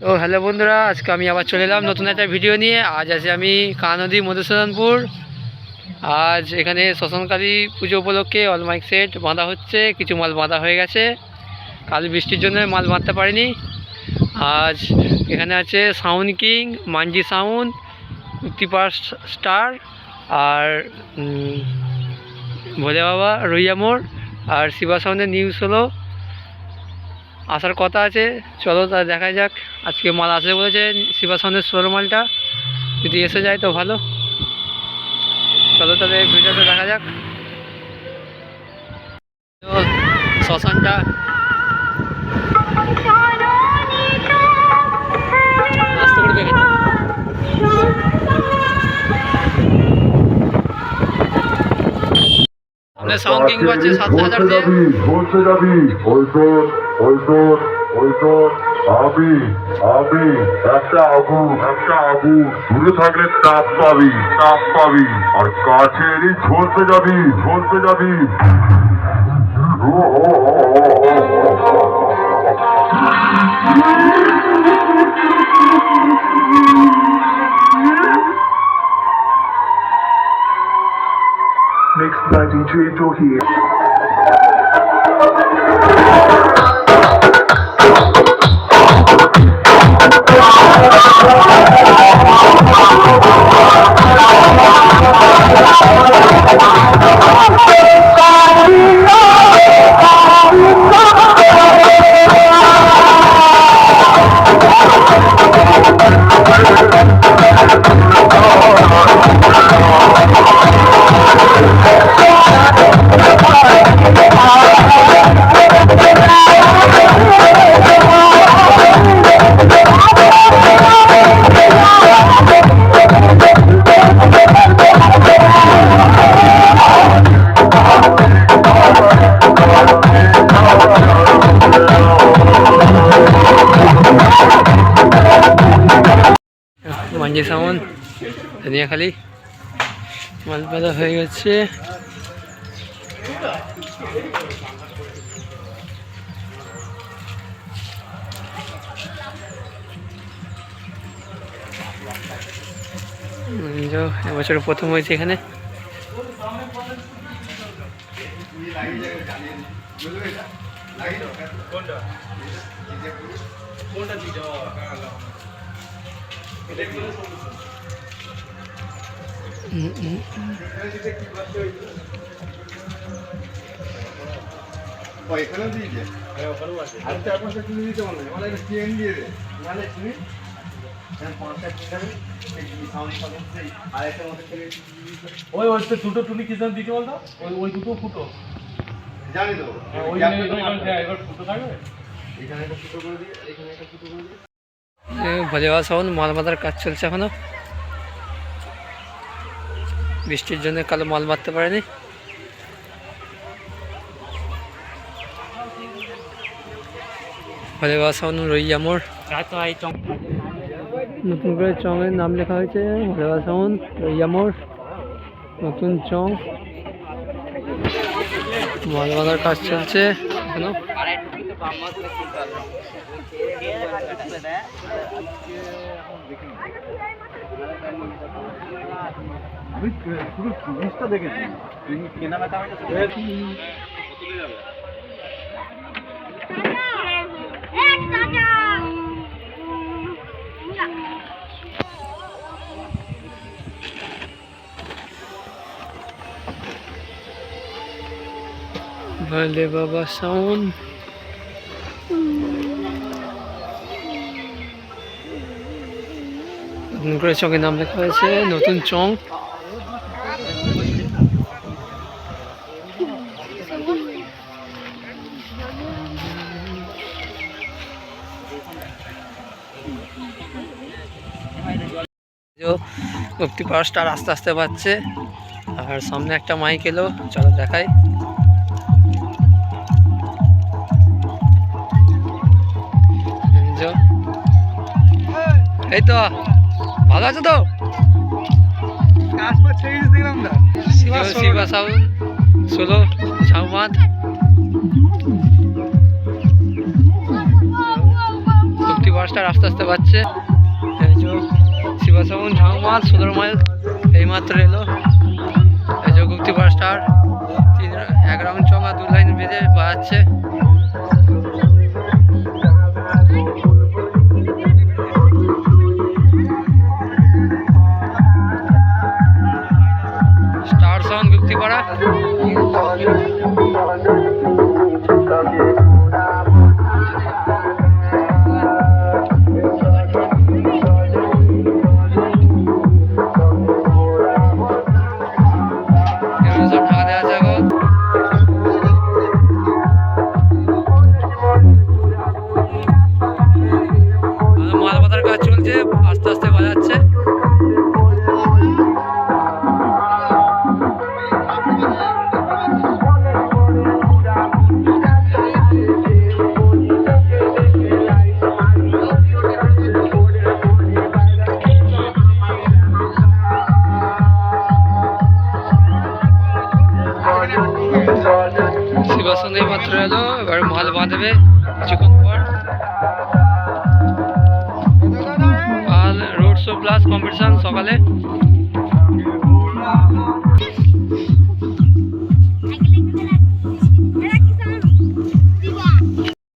তো হ্যালো বন্ধুরা, আজকে আমি আবার চলে এলাম নতুন একটা ভিডিও নিয়ে। আজ আছে আমি কানদী মধুসূদনপুর। আজ এখানে শ্মশানকালী পুজো উপলক্ষে অলমাইক সেট বাঁধা হচ্ছে, কিছু মাল বাঁধা হয়ে গেছে। কাল বৃষ্টির জন্য মাল বাঁধতে পারিনি। আজ এখানে আছে সাউন্ড কিং মাঞ্জি সাউন্ড উত্তিপার স্টার আর ভোলে বাবা, রইয়া মোড় আর শিবা সাউন্ডের নিউজ হলো। আসার কথা আছে। চলো তা দেখা যাক। আজকে মাল আসবে বলেছে শিবা সাউন্ডের ষোলো মালটা। যদি এসে যায় তো ভালো। চলো তাহলে ভিডিওটা দেখা যাক। শ্মশানটা। সাউন্ড কিং পাচ্ছে সাত হাজার দিয়ে। বলতে যাবি ওই তোর ওই তোর ওই আমি আমি, একটা আগুন একটা আগুন দূরে থাকলে তাপ পাবি তাপ পাবি আর কাছে এলি ঝলতে যাবি যাবি। Mixed by DJ. Manji sound খালি মাল পাতা হয়ে গেছে। এবছর প্রথম হয়েছে এখানে। উম, উম, এখানেও দিয়েছে আর চার পাঁচটা কিনে দিতে পারবে মানে একটা চেন দিয়ে দে। নাহলে তুমি ওই ওই তো দুটো টুনি কিষান দিতে বলতো? ওই ওই দুটো ফুটো। জানি তো। হবে। এবার ফুটো থাকবে? এখানে একটা ফুটো করে দিয়ে এখানে একটা ফুটো করে দিয়ে ভোলে বাবা সাউন্ড মাল বাঁধার কাজ চলছে এখনও। বৃষ্টির জন্য কালো মাল মারতে পারেনি। ভোলে বাবা সাউন্ড রইয়া মোড় নতুন করে চঙের নাম লেখা হয়েছে ভোলে বাবা সাউন্ড রইয়া মোড় নতুন চং। মাল বাঁধার কাজ চলছে এখনও। আমি শুধু জিনিসটা দেখেছি তুই কেনা বেচা এক টাকা ভোলে নতুন করে চঙের নাম লেখা হয়েছে, নতুন চং। মুক্তি পাশটা আস্তে আস্তে পাচ্ছে আর সামনে একটা মাইক এলো, চলো দেখাই। এই তো। ভালো আছো তো? শিবা সাউন ষোলো সংবাদ ভক্তি বাসটার আস্তে আস্তে পাচ্ছে এই যে শিবা সাউন সংবাদ ষোলো মাইল এইমাত্র এলো। এই যে ভক্তি বাসটার। তিন এক রাউন্ড ছ দু লাইন বেঁধে বাড়াচ্ছে নামা দেবে কিছুক্ষণ পর আর রোড শো প্লাস কম্পিটিশন সকালে।